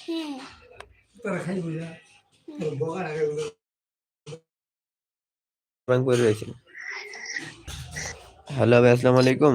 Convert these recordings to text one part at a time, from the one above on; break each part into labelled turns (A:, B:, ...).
A: হ্যাঁ।
B: খাই বুঝা
C: হ্যালো ভাই আসসালামু আলাইকুম।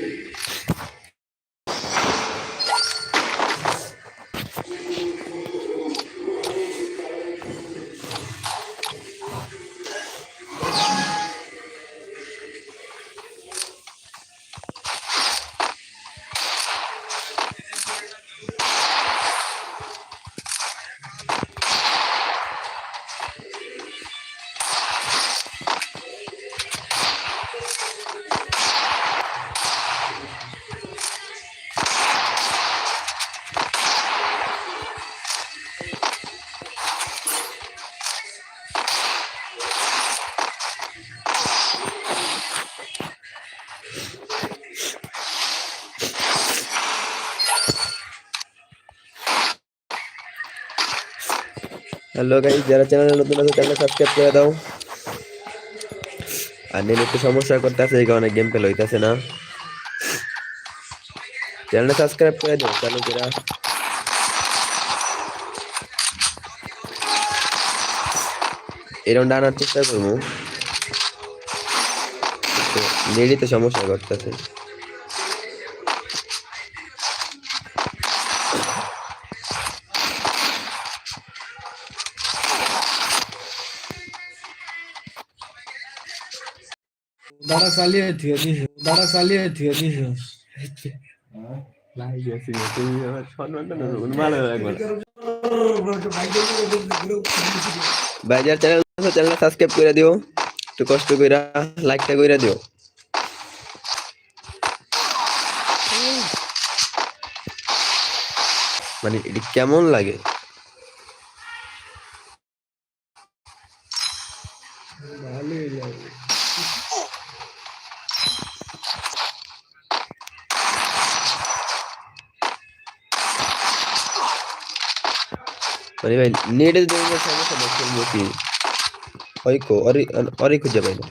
B: Thank you.
C: Hello guys যারা চ্যানেলে নতুন আছে চ্যানেল সাবস্ক্রাইব করে দাও। আর নেট একটু সমস্যা করতেছে, এই কারণে গেম প্লে হইতাছে না। চ্যানেলটা সাবস্ক্রাইব করে দাও চালু এই রাউন্ড আনার চেষ্টা করব। নেটই তো সমস্যা করতেছে।
B: দাঁড়া চালিয়ে থিয়ে দিস দাঁড়া চালিয়ে থিয়ে দিস
C: বাজার চ্যানেল আছে চ্যানেল সাবস্ক্রাইব করে দিও। একটু কষ্ট কইরা লাইকটা কইরা দিও। মানে এটা কেমন লাগে? মানে ভাই নেটে যদি আমার সমস্যা না খেলব কি ওই কো অরি অরি খুঁজে পাই না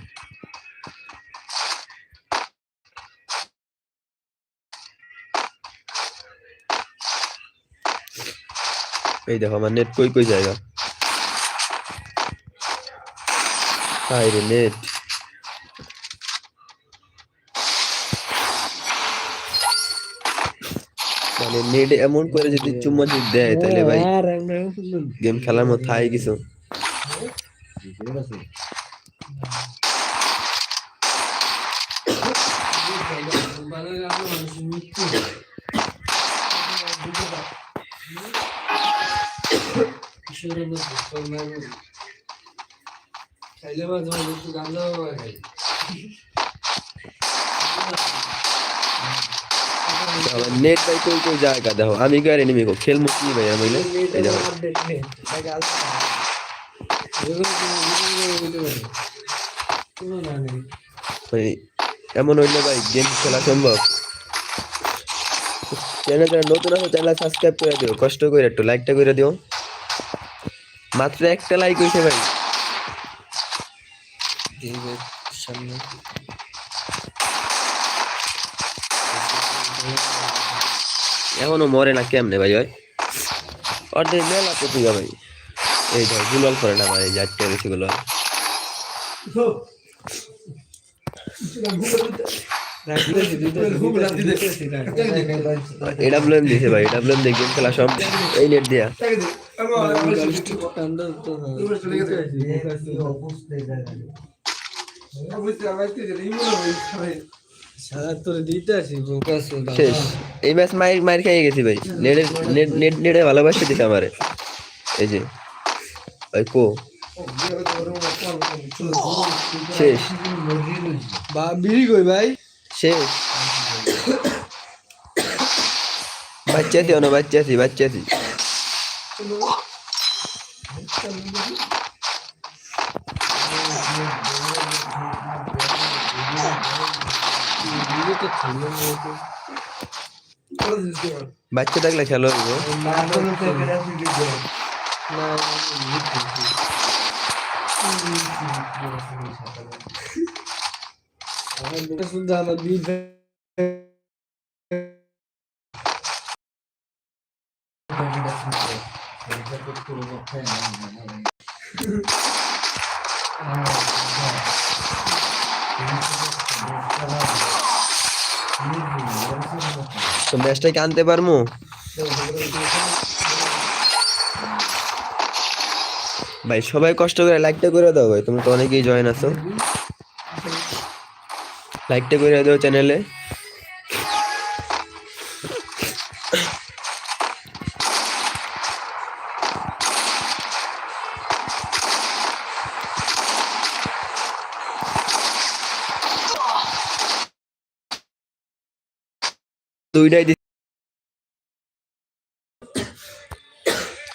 C: এই দেখো আমার নেট কই কই জায়গা হাই রে নেট মানে নেট এমন করে যদি চুম্মা যদি দেয় তাহলে ভাই
B: শুনুন
C: গেম খেলার মতো থাই কিছু
B: খাইলে মাঝে মাঝে একটু গাঁজা
C: নেট ভাই জায়গা? দেখো, আমি কি আর এনিমি কো? ভাই এমন হইলে ভাই গেম খেলা সম্ভব? চ্যানেল নতুন আছে সাবস্ক্রাইব করে দিও। কষ্ট করে একটু লাইকটা করে দিও। মাত্র একটা লাইক হইছে ভাই। এখনও মরে না কেমনে ভাই ভাই অর্ধেক মেলা প্রতিভা ভাই। এই ধর গুলাল করে না ভাই যাচ্ছে বেশি গুলাল এটা ব্লেম দিছে ভাই খেলা সব এই শেষ। এই ম্যাচ মাইর মাইর খেয়ে গেছি ভাই। নেটের নেট নেট নেটে ভালোবাসে দিছে আমারে। এই যে ওই কো। শেষ।
B: বা বিড়ি কই ভাই?
C: শেষ। বাচ্চা আছি অন বাচ্চা আছি বাচ্চা আছি
B: বিড়ি তো ছিল
C: বাচ্চা থাকলে খেলো হইবো। তো ম্যাচটা কি আনতে পারব ভাই, সবাই কষ্ট করে লাইকটা করে দাও ভাই তুমি তো অনেকেই জয়েন আছো। লাইকটা করে দাও চ্যানেলে দুইটাই দি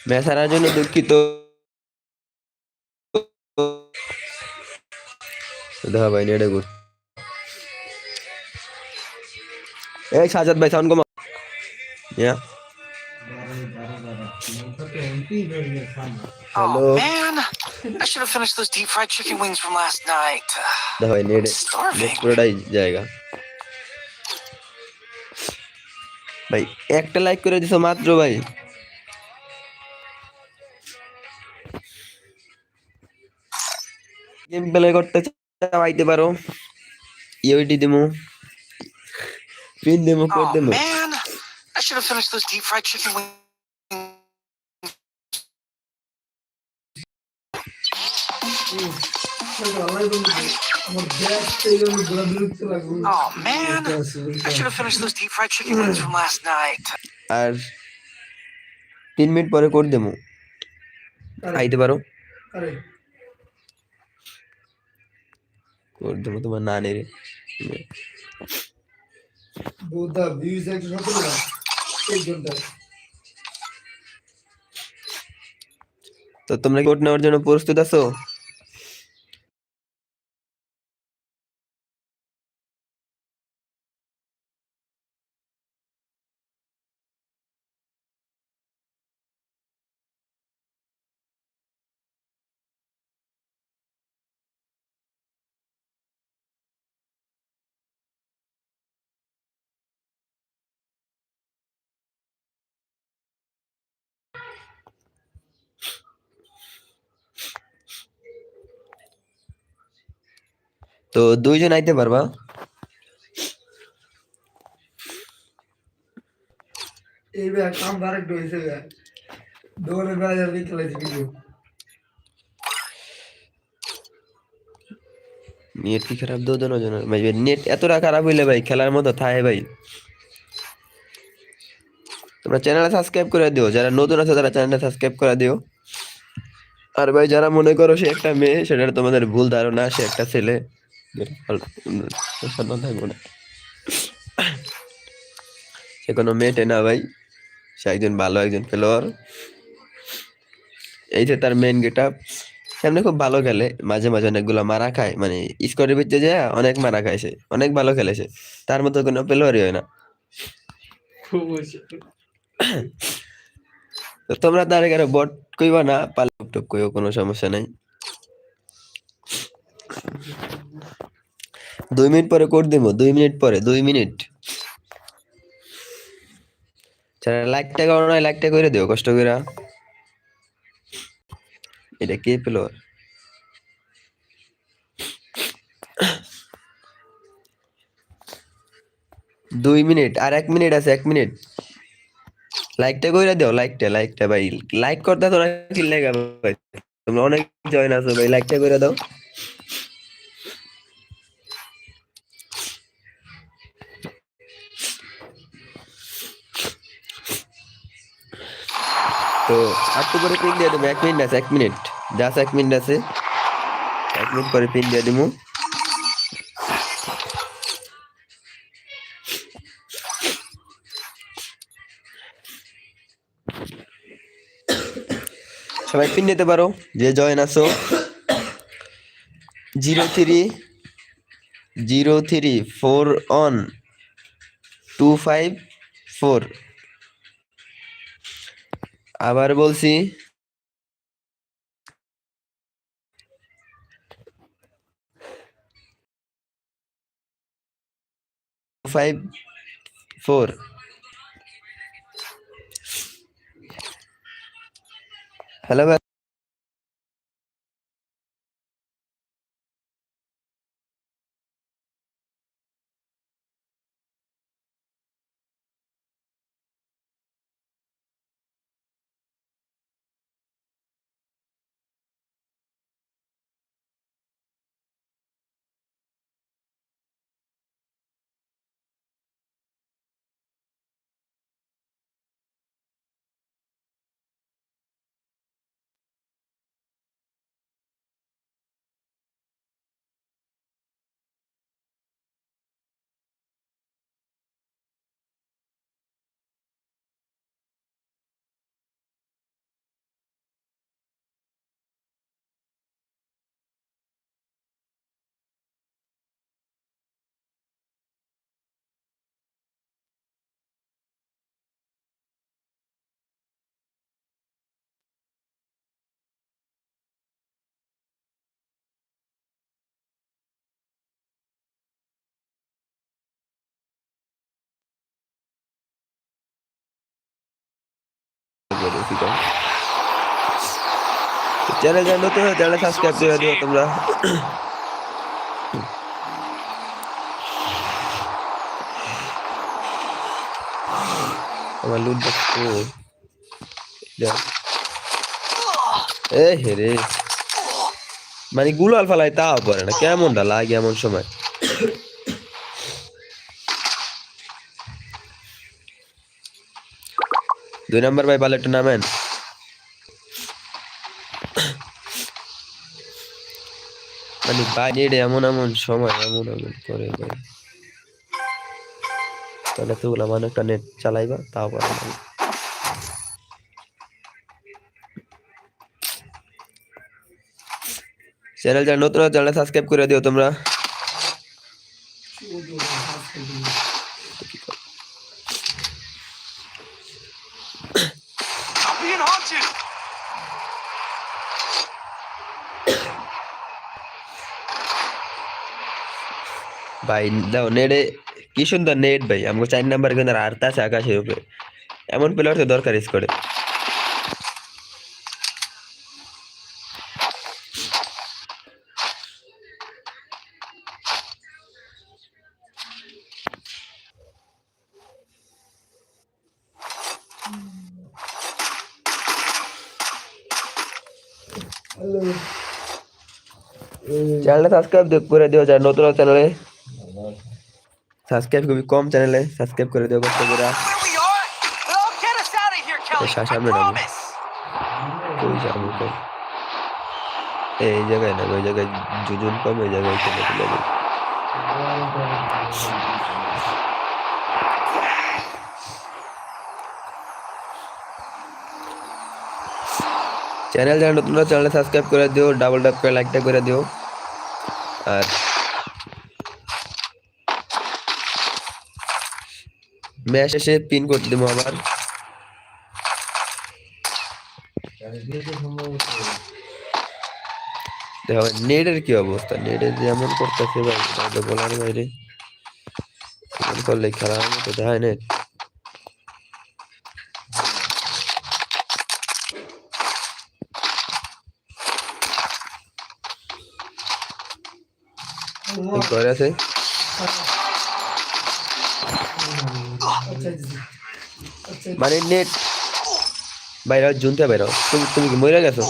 C: ম্যাচ হারার জন্য দুঃখিত দেখা ভাই নেড়ে গুড এই সাজাদ ভাই সাউন্ড কমা ইয়া Hello.
D: Oh man, I should have finished those deep fried chicken wings from last night.
C: দেখা ভাই নেড়ে
D: Starving.
C: ভাই একটা লাইক করে দিছো মাত্র ভাই। গেম প্লে করতে চাও আইতে পারো। ইউটি দিমু। পিন দিমু কোড দিমু।
D: Oh man, I should have finished those deep fried chicken wings from last night.
C: আর তিন মিনিট পরে দিমু আইতে পারো? কোড দিমু তোমার না নেই
B: বোধা ভিউজ একশো সতেরো এক ঘণ্টা
C: তো তোমরা কোড নেওয়ার জন্য প্রস্তুত আছো? তো দুইজন আইতে পারবা।
B: এই কাম ডাইরেক্ট দৌড়ে বেড়া
C: নেট কি খারাপ? দো দোনো জন ভাই নেট এতটা খারাপ হইলে ভাই খেলার মতো থাকে ভাই। তোমরা চ্যানেলে সাবস্ক্রাইব করে দিও। যারা নতুন আছে তারা চ্যানেলটা সাবস্ক্রাইব করে দিও। আর ভাই যারা মনে করো সে একটা মেয়ে সেটা তোমাদের ভুল ধারণা সে একটা ছেলে। প্রশ্ন থাকব না সে কোনো মেয়েটে না ভাই সে একজন ভালো একজন খেলোয়াড়। এই যে তার মেন গেট আপ সামনে খুব ভালো খেলে মাঝে মাঝে অনেকগুলো মারা খায় মানে স্কোরের ভিতরে যায় অনেক মারা খায় সে অনেক ভালো খেলে সে তার মতো কোনো প্লেয়ারই হয় না। তো তোমরা তার এখানে বট কইবা না পালে কইও কোনো সমস্যা নাই। দুই মিনিট পরে কোড দিব, দুই মিনিট পরে, দুই মিনিট। যারা লাইকটা করো না লাইকটা করে দিও, কষ্ট করে। এটা কে পেল? দুই মিনিট, আর এক মিনিট আছে, এক মিনিট। লাইকটা কইরা দাও, লাইকটা লাইকটা ভাই। লাইক করতে কি লাগা ভাই? তোমরা অনেক জয়েন আছো ভাই, লাইকটা কইরা দাও। তো একটু করে পিন দিয়ে দেবো, এক মিনিট আছে, এক মিনিট জাস্ট এক মিনিট আছে। এক মিনিট পরে পিন দিয়ে দিবো। সবাই পিন নিতে পারো, যে জয়েন আছো। Zero three zero three four one two five four আবার বলছি। ফাইভ ফোর হ্যালো ভাই চ্যানেল যারা নতুন হয় চ্যানেল সাবস্ক্রাইব করে দিও তোমরা। আমার লুট দেখো। এ হে রে। মানে গুলাল ফালাই তাও পরে না। কেমনটা লাগে এমন সময়? দুই নাম্বার ভাই বালেটটা নামেন। মানে বাইরে এমন এমন সময়, এমন এমন করে ভাই তাহলে তো ওগুলা মানে একটা নেট চালাইবা, তাও পারে না। চ্যানেল যারা নতুন চ্যানেল সাবস্ক্রাইব করে দিও তোমরা। ভাই দাও নেড়ে কি সুন্দর নেট ভাই। আমাকে চার নাম্বার কিন্তু আর্তা আছে আকাশের উপরে। এমন প্লেয়ার তো দরকার
B: স্কোরে
C: চ্যানেলটা সাবস্ক্রাইব করে দিও যারা নতুন চ্যানেলে সাবস্ক্রাইব খুবই কম চ্যানেলে সাবস্ক্রাইব করে remember.
D: promise.
C: কই যাব কই এই জায়গায় না ওই জায়গায় কম ওই জায়গায় চলে যাবে চ্যানেল যারা নতুন চ্যানেলে সাবস্ক্রাইব করে দিও ডাবল ট্যাপ করে লাইকটা করে দিও। আর ম্যাচ শেষে পিন করতে দেবো আবার। দেখো, নেটের কি অবস্থা? নেটের যেমন করতেছে ভাই বলার বাইরে। করলে খেলা হবে তো দেখায় নেট। ঘরে আছে? মানে নেট বাইরে জুনতে বাইরে। তুমি তুমি কি মরে গেছো?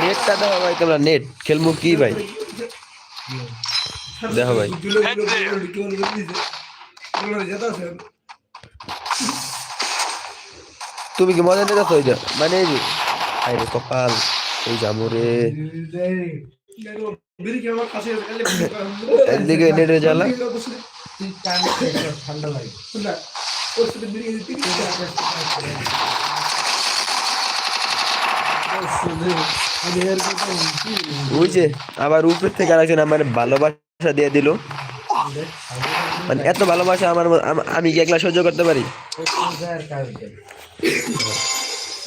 C: নেটটা দেখো ভাই, তোমরা নেট খেলব কি ভাই? দেখো ভাই। তুমি কি মজা নিতে মানে আরে কপাল। নেটের জ্বালা। আবার উপর থেকে আরেকজন আমার ভালোবাসা দিয়ে দিল। মানে এত ভালোবাসা আমার আমি কি একলা সহ্য করতে পারি?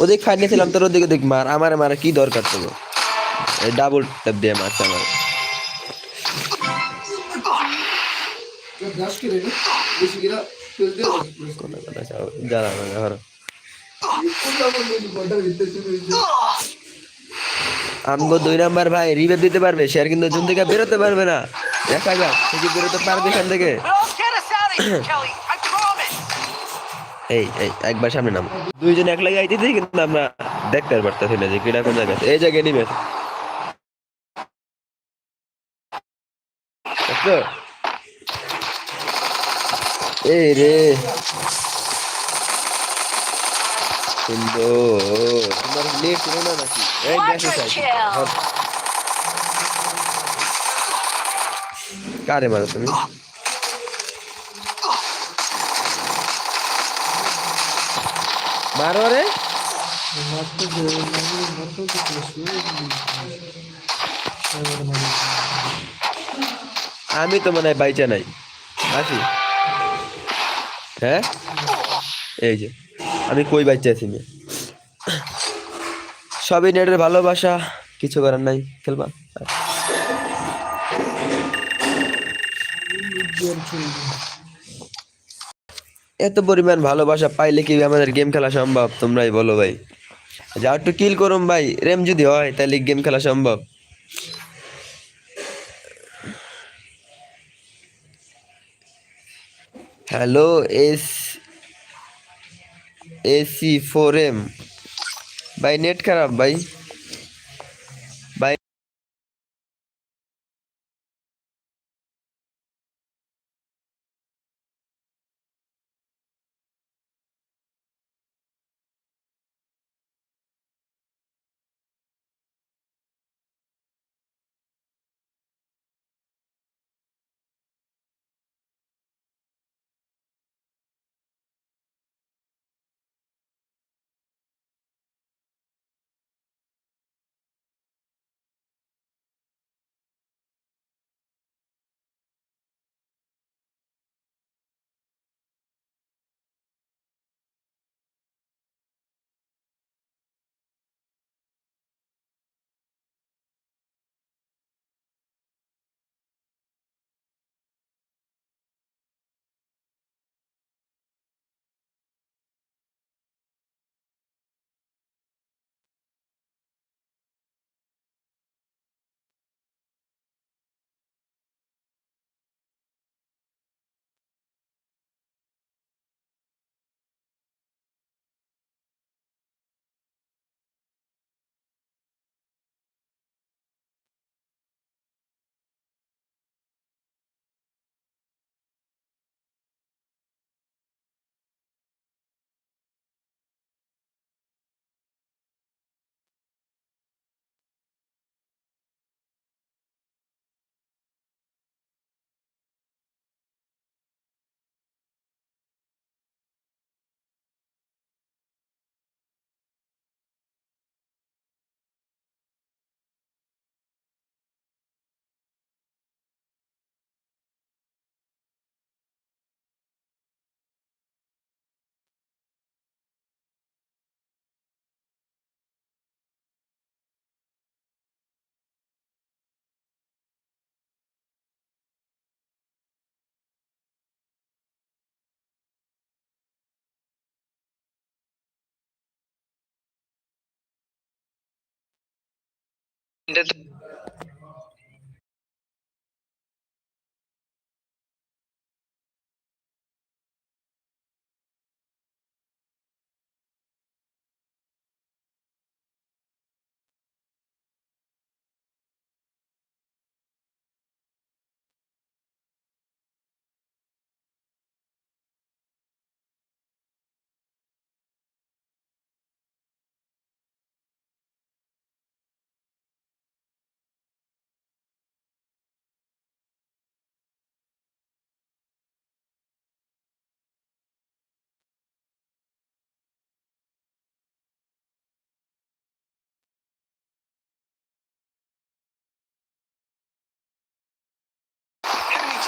C: ওদিক ফাইট নিয়েছিলাম তোর ওদিকে দেখ, মার, আমার মারা কি দরকার তো ডাবল ট্যাপ দিয়ে মারছে আমার লাগে ধরো। আমগো দুই নাম্বার ভাই রিভেট দিতে পারবে, সে আর কিন্তু জুন থেকে বেরোতে পারবে না। দেখা যাক, সে কি বেরোতে পারবে এখান থেকে। এই এই একবার সামনে নাম। দুইজন এক লাগে আইতেছি কিন্তু আমরা দেখতে পারতেছি না যে কিনা কোন জায়গায় আছে। এই জায়গায় নিবে এই রে। সুন্দর। তোমার না নাকি? এই গ্যাসে কারে মারো তুমি? মারো রে আমি তো মনে হয় বাইচা নাই। আসি? হ্যাঁ? এই যে, আমি কই বাইচা আছি মেয়ে সবই নেটের ভালোবাসা, কিছু করার নাই, খেলবা? এত পরিমাণ ভালোবাসা পাইলে কি আমাদের গেম খেলা সম্ভব? তোমরাই বলো ভাই। যা একটু কিল করুম ভাই। রেম যদি হয় তাহলে গেম খেলা সম্ভব। Hello S AC four M ভাই নেট খারাপ ভাই।
A: the,
D: the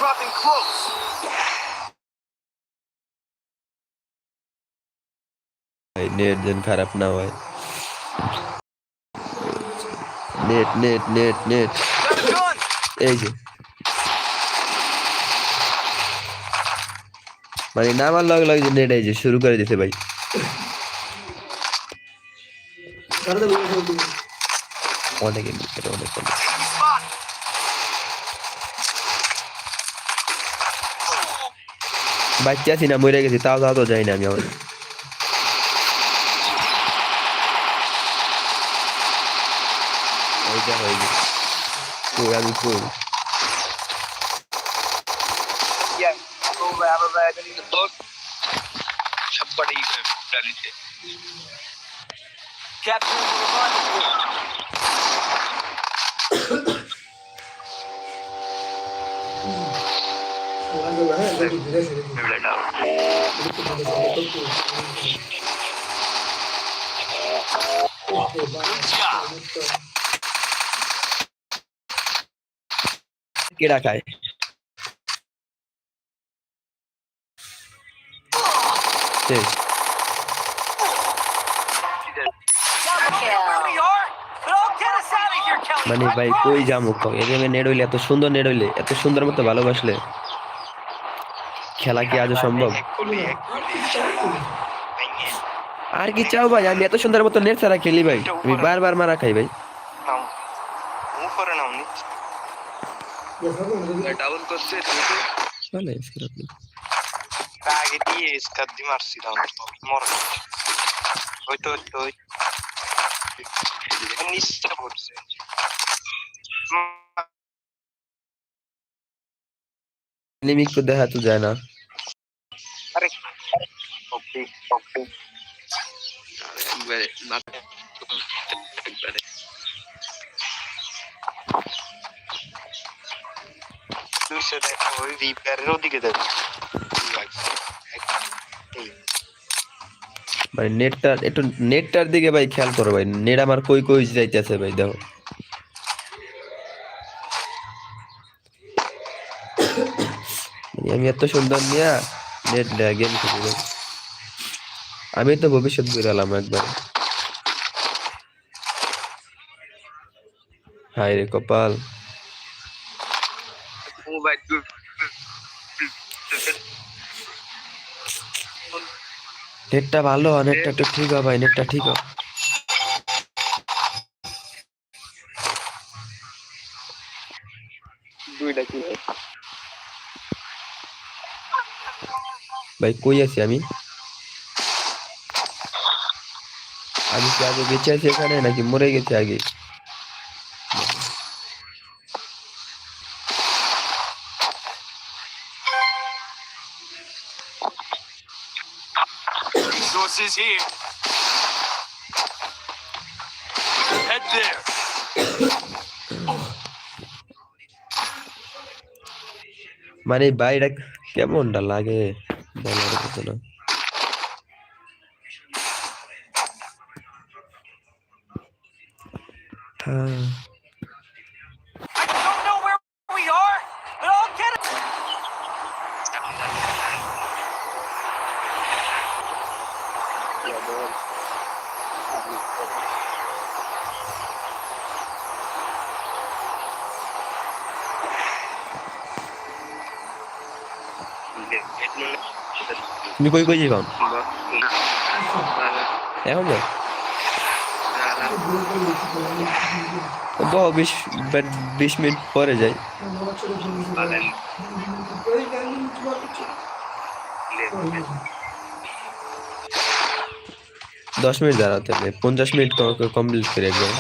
D: dropping close.
C: Net যেন খারাপ না হয় net net net net
D: Got a gun.
C: এই যে মানে নামার লগে লগে নেট এই যে শুরু করে দিতে ভাই। অনেক অনেক অনেক বাচ্চা আছি না মরে গেছি তাও তাও তো যাই না আমি আমার ওইটা হয়ে গেছে কই আমি কই
A: সবকটাই
C: মানে ভাই কই কও এই গেমে হইলে এত সুন্দর হইলে এত সুন্দর মতো ভালোবাসলে। খেলা কি আজও সম্ভব? আর কি চাও ভাই? আমি এত সুন্দর মতো নেট ছাড়া খেলি ভাই। আমি বারবার মারা খাই ভাই।
A: নাও উপরে নাও নি ডাবল করছে
C: চলে সেরকম না।
A: আগে দিয়ে স্কার দিয়ে মারছিলাম মর হয়তো হয়তো নিচটা পড়ছে
C: এনিমি কো দেখা তো যায় না। ভাই, নেটটা একটু, নেটটার দিকে ভাই খেয়াল করো ভাই, নেট আমার কই কই যাইতেছে ভাই, দেখো। আমি এত সুন্দর নিয়া নেট গেম খেলি আমি তো ভবিষ্যৎ বেরালাম একবার। হাই রে কপাল। নেটটা ভালো নেটটা একটু ঠিক হয় ভাই নেটটা ঠিক হয়
A: দুইটা কি
C: ভাই কই আছি আমি আমি কি আগে বেঁচে আছি এখানে নাকি মরে গেছি আগে
D: Resources here. Head there.
C: মানে এই বাড়িটা কেমনটা লাগে মতো না হ্যাঁ। তুমি কই কই যাও এখন যাও
B: বহু বিশ বিশ মিনিট পরে যাই দশ মিনিট দাঁড়াতে হবে পঞ্চাশ মিনিট কমপ্লিট করে একদম